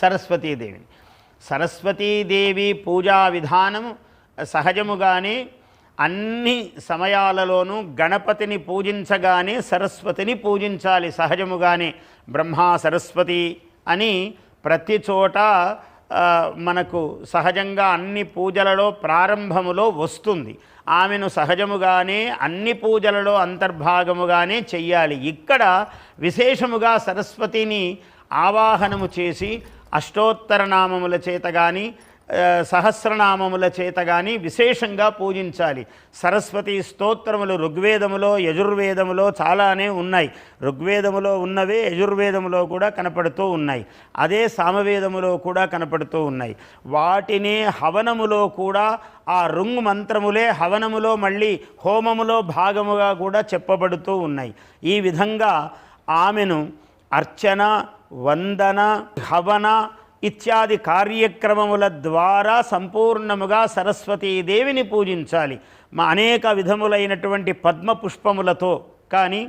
సరస్వతీదేవిని సరస్వతీదేవి పూజా విధానం సహజముగానే అన్ని సమయాలలోనూ గణపతిని పూజించగానే సరస్వతిని పూజించాలి. సహజముగానే బ్రహ్మా సరస్వతి అని ప్రతి చోట మనకు సహజంగా అన్ని పూజలలో ప్రారంభములో వస్తుంది. ఆమెను సహజముగానే అన్ని పూజలలో అంతర్భాగముగానే చెయ్యాలి. ఇక్కడ విశేషముగా సరస్వతిని ఆవాహనము చేసి అష్టోత్తర నామముల చేత కానీ సహస్రనామముల చేత కానీ విశేషంగా పూజించాలి. సరస్వతి స్తోత్రములు ఋగ్వేదములో యజుర్వేదములో చాలానే ఉన్నాయి. ఋగ్వేదములో ఉన్నవే యజుర్వేదములో కూడా కనపడుతూ ఉన్నాయి. అదే సామవేదములో కూడా కనపడుతూ ఉన్నాయి. వాటినే హవనములో కూడా ఆ రుంగ్ మంత్రములే హవనములో మళ్ళీ హోమములో భాగముగా కూడా చెప్పబడుతూ ఉన్నాయి. ఈ విధంగా ఆమెను అర్చన వందన హవన ఇత్యాది కార్యక్రమముల ద్వారా సంపూర్ణముగా సరస్వతీదేవిని పూజించాలి. మా అనేక విధములైనటువంటి పద్మ పుష్పములతో కానీ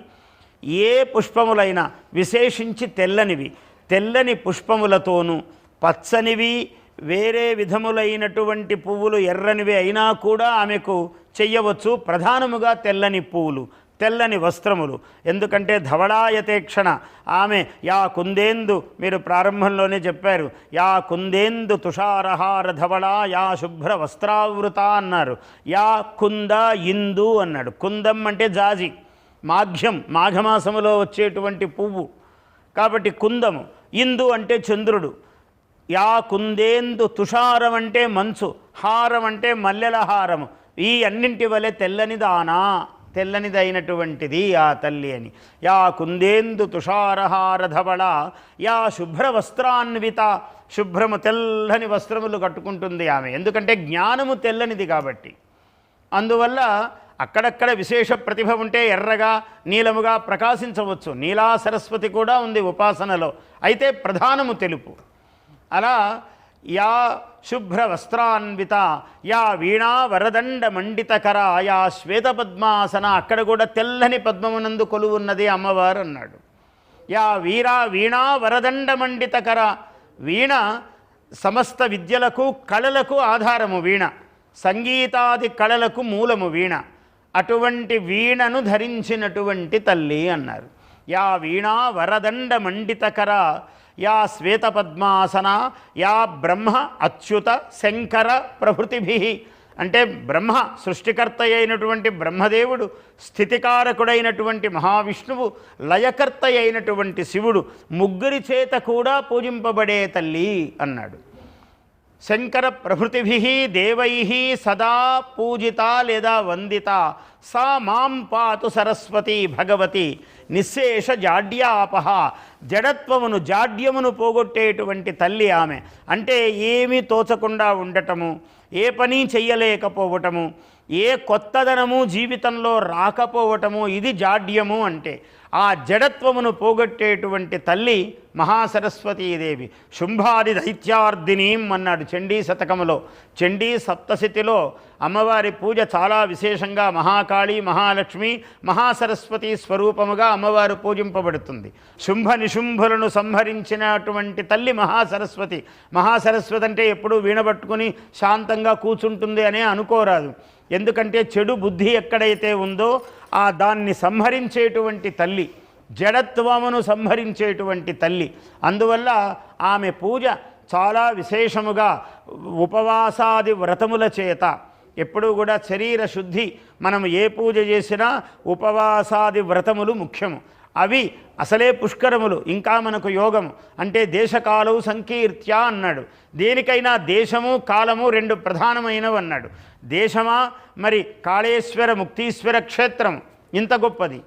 ఏ పుష్పములైనా విశేషించి తెల్లనివి. తెల్లని పుష్పములతోనూ పచ్చనివి వేరే విధములైనటువంటి పువ్వులు ఎర్రనివి అయినా కూడా ఆమెకు చెయ్యవచ్చు. ప్రధానముగా తెల్లని పువ్వులు తెల్లని వస్త్రములు. ఎందుకంటే ధవళాయతేక్షణ ఆమె యా కుందేందు మీరు ప్రారంభంలోనే చెప్పారు యా కుందేందు తుషారహార ధవళ యా శుభ్ర వస్త్రావృత అన్నారు. యా కుంద ఇందు అన్నాడు. కుందం అంటే జాజి మాఘ్యం మాఘమాసములో వచ్చేటువంటి పువ్వు. కాబట్టి కుందము. ఇందు అంటే చంద్రుడు. యా కుందేందు తుషారం అంటే మంచు హారం అంటే మల్లెల హారము. ఈ అన్నింటి వలె తెల్లని దానా. తెల్లనిదైనటువంటిది ఆ తల్లి అని. యా కుందేందు తుషారహారధవళ యా శుభ్ర వస్త్రాన్విత శుభ్రము తెల్లని వస్త్రములు కట్టుకుంటుంది ఆమె. ఎందుకంటే జ్ఞానము తెల్లనిది కాబట్టి. అందువల్ల అక్కడక్కడ విశేష ప్రతిభ ఉంటే ఎర్రగా నీలముగా ప్రకాశించవచ్చు. నీలా సరస్వతి కూడా ఉంది ఉపాసనలో. అయితే ప్రధానము తెలుపు. అలా యా శుభ్ర వస్త్రాన్విత యా వీణా వరదండ మండితకర యా శ్వేతపద్మాసన అక్కడ కూడా తెల్లని పద్మమునందు కొలువున్నది అమ్మవారు అన్నాడు. యా వీరా వీణా వరదండ మండితకర వీణ సమస్త విద్యలకు కళలకు ఆధారము వీణ. సంగీతాది కళలకు మూలము వీణ. అటువంటి వీణను ధరించినటువంటి తల్లి అన్నారు. యా వీణా వరదండ మండితకర యా శ్వేతపద్మాసన యా బ్రహ్మ అచ్యుత శంకర ప్రభృతిభి. అంటే బ్రహ్మ సృష్టికర్త అయినటువంటి బ్రహ్మదేవుడు స్థితికారకుడైనటువంటి మహావిష్ణువు లయకర్త అయినటువంటి శివుడు ముగ్గురి చేత కూడా పూజింపబడే తల్లి అన్నాడు. శంకర ప్రభృతిభి దేవై సదా పూజిత లేదా వందిత. సా మాం పాతు సరస్వతి భగవతి. నిశేష జాడ్యాపహ. జడత్వమును జాడ్యమును పోగొట్టేటువంటి తల్లి ఆమె. అంటే ఏమీ తోచకుండా ఉండటము. ఏ పని చెయ్యలేకపోవటము ఏ కొత్తదనము జీవితంలో రాకపోవటము ఇది జాడ్యము అంటే ఆ జడత్వమును పోగొట్టేటువంటి తల్లి మహాసరస్వతీదేవి శుంభాది దైత్యార్దినీం అన్నాడు చండీ శతకములో. చండీ సప్తశతిలో అమ్మవారి పూజ చాలా విశేషంగా మహాకాళి మహాలక్ష్మి మహాసరస్వతి స్వరూపముగా అమ్మవారు పూజింపబడుతుంది. శుంభ నిశుంభులను సంహరించినటువంటి తల్లి మహాసరస్వతి. మహాసరస్వతి అంటే ఎప్పుడూ వీణబట్టుకుని శాంతంగా కూర్చుంటుంది అనే అనుకోరాదు. ఎందుకంటే చెడు బుద్ధి ఎక్కడైతే ఉందో ఆ దాన్ని సంహరించేటువంటి తల్లి జడత్వమును సంహరించేటువంటి తల్లి. అందువల్ల ఆమె పూజ చాలా విశేషముగా ఉపవాసాది వ్రతముల చేత ఎప్పుడూ కూడా శరీర శుద్ధి మనం ఏ పూజ చేసినా ఉపవాసాది వ్రతములు ముఖ్యము. అవి అసలే పుష్కరములు ఇంకా మనకు యోగము. అంటే దేశకాలవు సంకీర్త్య అన్నాడు. దేనికైనా దేశము కాలము రెండు ప్రధానమైనవి అన్నాడు. దేశమా? మరి కాళేశ్వర ముక్తీశ్వర క్షేత్రము. ఇంత గొప్పది.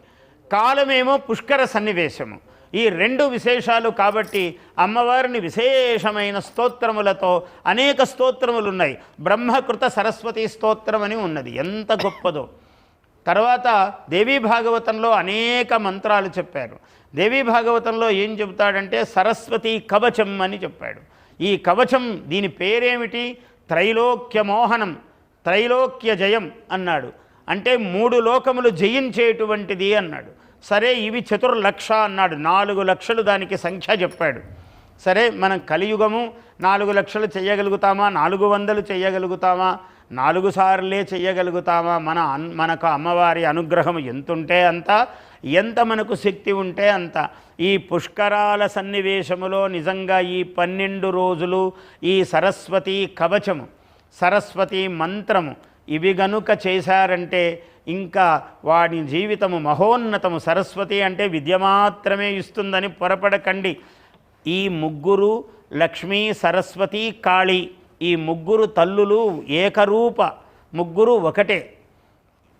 కాలమేమో పుష్కర సన్నివేశము. ఈ రెండు విశేషాలు కాబట్టి అమ్మవారిని విశేషమైన స్తోత్రములతో అనేక స్తోత్రములు ఉన్నాయి బ్రహ్మకృత సరస్వతి స్తోత్రం అని ఉన్నది. ఎంత గొప్పదో. తర్వాత దేవీ భాగవతంలో అనేక మంత్రాలు చెప్పారు. దేవీ భాగవతంలో ఏం చెబుతాడంటే సరస్వతి కవచం అని చెప్పాడు. ఈ కవచం దీని పేరేమిటి? త్రైలోక్య మోహనం త్రైలోక్య జయం అన్నాడు. అంటే మూడు లోకములు జయించేటువంటిది అన్నాడు. సరే ఇవి చతుర్లక్ష అన్నాడు. నాలుగు లక్షలు దానికి సంఖ్య చెప్పాడు. సరే మనం కలియుగము నాలుగు లక్షలు చేయగలుగుతామా? నాలుగు వందలు చేయగలుగుతామా? నాలుగు సార్లే చేయగలుగుతామా? మన అన్ మనకు అమ్మవారి అనుగ్రహం ఎంతుంటే అంత? ఎంత మనకు శక్తి ఉంటే అంత? ఈ పుష్కరాల సన్నివేశములో నిజంగా ఈ పన్నెండు రోజులు ఈ సరస్వతి కవచము సరస్వతి మంత్రము ఇవి గనుక చేశారంటే ఇంకా వాడి జీవితము మహోన్నతము. సరస్వతి అంటే విద్య మాత్రమే ఇస్తుందని పొరపడకండి. ఈ ముగ్గురు లక్ష్మీ సరస్వతి కాళీ ఈ ముగ్గురు తల్లులు ఏకరూప ముగ్గురు ఒకటే.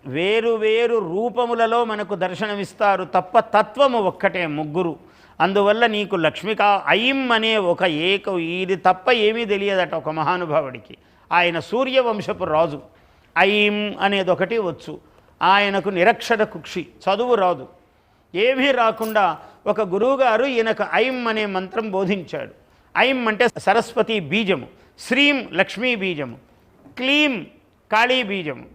వేరు వేరు రూపములలో మనకు దర్శనమిస్తారు తప్ప తత్వము ఒక్కటే ముగ్గురు. అందువల్ల నీకు లక్ష్మికా ఐం అనే ఒక ఏక. ఇది తప్ప ఏమీ తెలియదట ఒక మహానుభావుడికి. ఆయన సూర్యవంశపు రాజు. ఐం అనేది ఒకటి వచ్చు. ఆయనకు నిరక్షర కుక్షి చదువు రాదు. ఏమీ రాకుండా ఒక గురువుగారు ఈయనకు ఐం అనే మంత్రం బోధించాడు. ఐం అంటే సరస్వతి బీజము శ్రీం లక్ష్మీ బీజము క్లీం కాళీ బీజము.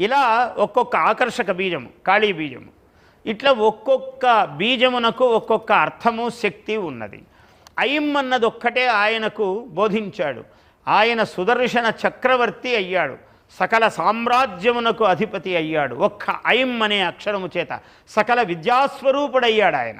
ఇలా ఒక్కొక్క ఆకర్షక బీజము కాళీ బీజము. ఇట్లా ఒక్కొక్క బీజమునకు ఒక్కొక్క అర్థము శక్తి ఉన్నది. ఐం అన్నది ఒక్కటే ఆయనకు బోధించాడు. ఆయన సుదర్శన చక్రవర్తి అయ్యాడు. సకల సామ్రాజ్యమునకు అధిపతి అయ్యాడు. ఒక్క ఐం అనే అక్షరము చేత సకల విద్యాస్వరూపుడయ్యాడు ఆయన.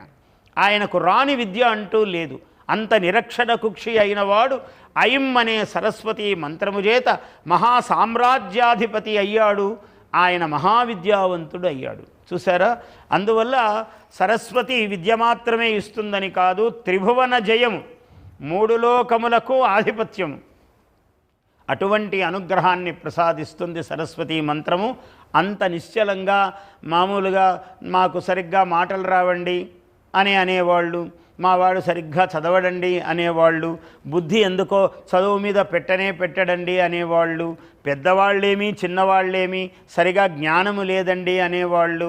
ఆయనకు రాని విద్య అంటూ లేదు. అంత నిరక్షర కుక్షి అయినవాడు ఐం అనే సరస్వతి మంత్రము చేత మహాసామ్రాజ్యాధిపతి అయ్యాడు. ఆయన మహావిద్యావంతుడు అయ్యాడు. చూసారా అందువల్ల సరస్వతి విద్య మాత్రమే ఇస్తుందని కాదు త్రిభువన జయము. మూడు లోకములకు ఆధిపత్యము. అటువంటి అనుగ్రహాన్ని ప్రసాదిస్తుంది సరస్వతి మంత్రము. అంత నిశ్చలంగా మామూలుగా మాకు సరిగ్గా మాటలు రావండి అని అనేవాళ్ళు మా వాడు సరిగ్గా చదవడండి అనేవాళ్ళు బుద్ధి ఎందుకో చదువు మీద పెట్టనే పెట్టడండి అనేవాళ్ళు పెద్దవాళ్ళేమి చిన్నవాళ్ళేమి సరిగా జ్ఞానము లేదండి అనేవాళ్ళు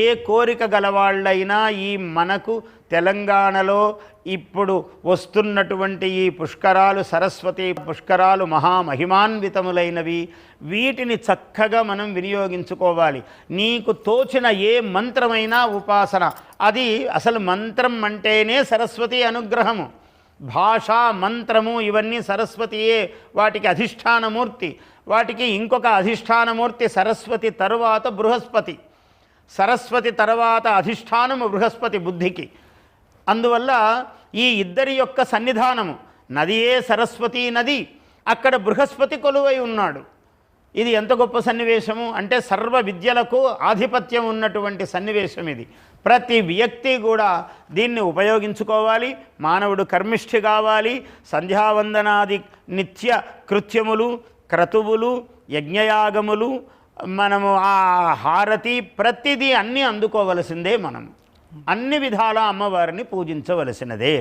ఏ కోరిక గలవాళ్ళైనా ఈ మనకు తెలంగాణలో ఇప్పుడు వస్తున్నటువంటి ఈ పుష్కరాలు సరస్వతి పుష్కరాలు మహామహిమాన్వితములైనవి. వీటిని చక్కగా మనం వినియోగించుకోవాలి. నీకు తోచిన ఏ మంత్రమైనా ఉపాసన. అది అసలు మంత్రం అంటేనే సరస్వతి అనుగ్రహము. భాష మంత్రము ఇవన్నీ సరస్వతియే వాటికి అధిష్టానమూర్తి. వాటికి ఇంకొక అధిష్టానమూర్తి సరస్వతి తరువాత బృహస్పతి. సరస్వతి తర్వాత అధిష్టానము బృహస్పతి బుద్ధికి. అందువల్ల ఈ ఇద్దరి యొక్క సన్నిధానము నదియే సరస్వతి నది అక్కడ బృహస్పతి కొలువై ఉన్నాడు. ఇది ఎంత గొప్ప సన్నివేశము అంటే సర్వ విద్యలకు ఆధిపత్యం ఉన్నటువంటి సన్నివేశం ఇది. ప్రతి వ్యక్తి కూడా దీన్ని ఉపయోగించుకోవాలి మానవుడు కర్మిష్ఠి కావాలి సంధ్యావందనాది నిత్య కృత్యములు క్రతువులు యజ్ఞయాగములు మనము ఆ హారతి ప్రతిదీ అన్నీ అందుకోవలసిందే మనం అన్ని విధాల అమ్మవారిని పూజించవలసినదే.